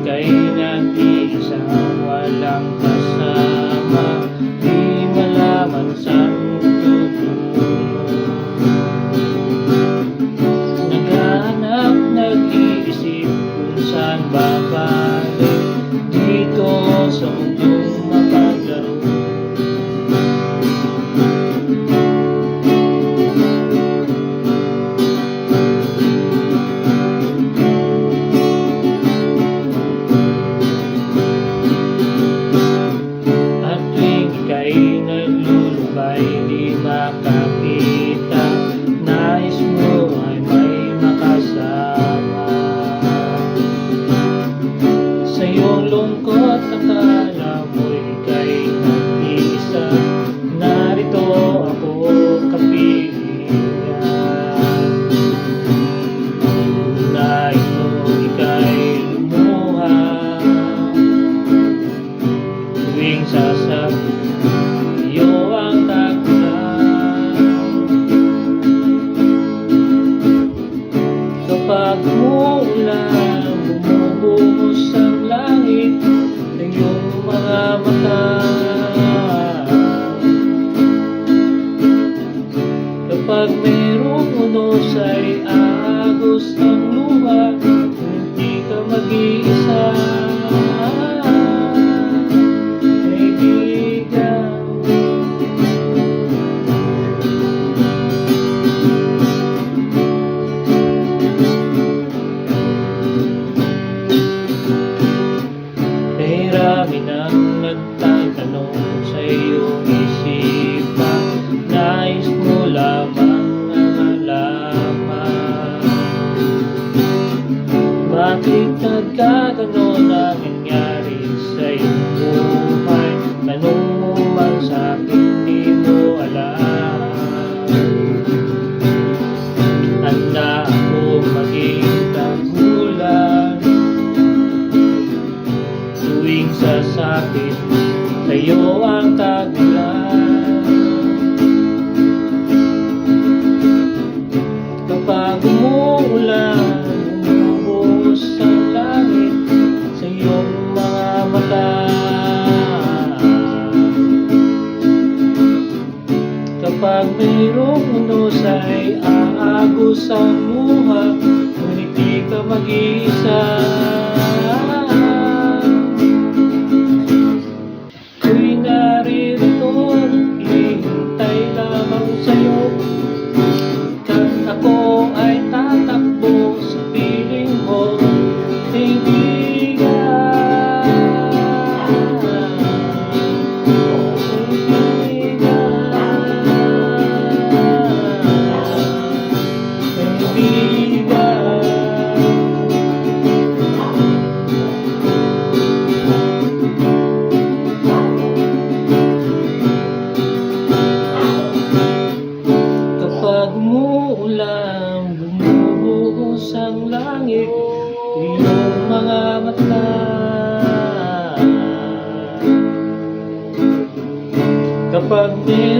ika'y nag-iisa Walang kasama. Di malaman saan tutungo Naghanap, nag-iisip Kung saan Dito sa mundong mayroong unos ay aagos ang luha. Hindi ka mag-iisa Bakit nagkaganon ang nangyari sa iyong buhay? Tanong mo man sa akin di mo alam. Handa ako maging tagulan tuwing sasapit sa'yo ang tagulan ay aagos ang luha Ngunit di ka mag-iisa what